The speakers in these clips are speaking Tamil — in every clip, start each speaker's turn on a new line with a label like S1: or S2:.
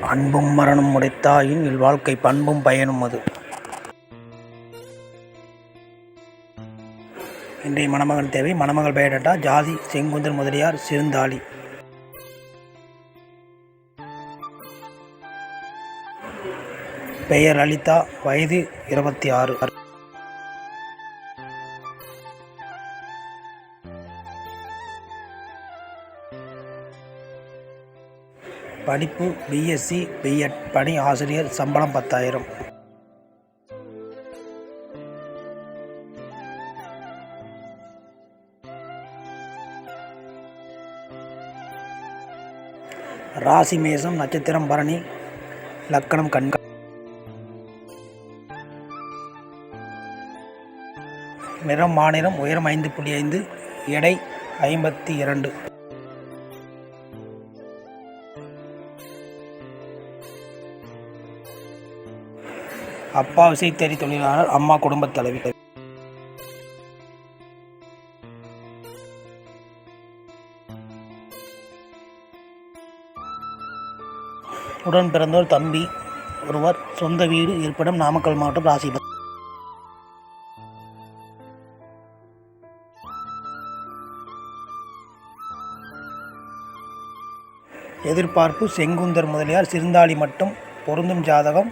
S1: அன்பும் மரணம் உடைத்தாயின் இல்வாழ்க்கை பண்பும் பயனும் அது. இன்றைய மணமகன் தேவை. மணமகள் பெயரட்டா ஜாதி செங்குந்தர் முதலியார் சிறுந்தாளி. பெயர் லலிதா வயது இருபத்தி ஆறு. படிப்பு பிஎஸ்சி பிஎட் பணி ஆசிரியர் சம்பளம் பத்தாயிரம். ராசி மேசம் நட்சத்திரம் பரணி லக்கணம் கண்க நிறம் மாநிலம் உயரம் ஐந்து புள்ளி ஐந்து எடை ஐம்பத்தி இரண்டு. அப்பா விசைத்தறி தொழிலாளர் அம்மா குடும்பத் தலைவி. உடன் பிறந்தோர் தம்பி ஒருவர் சொந்த வீடு இருப்பிடம் நாமக்கல் மாவட்டம் ராசிபுரம் எதிர்பார்ப்பு செங்குந்தர் முதலியார் சிறுந்தாளி மட்டும் பொருந்தும் ஜாதகம்.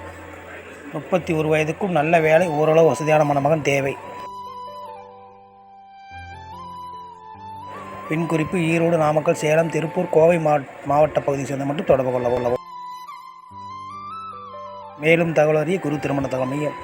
S1: முப்பத்தி ஒரு வயதுக்கும் நல்ல வேலை ஓரளவு வசதியான மணமகன் தேவை. பின் குறிப்பு ஈரோடு நாமக்கல் சேலம் திருப்பூர் கோவை மாவட்ட பகுதியை சேர்ந்த மட்டும் தொடர்பு கொள்ள கொள்ளவும். மேலும் தகவல் அறிய குரு திருமண தகவல் மையம்.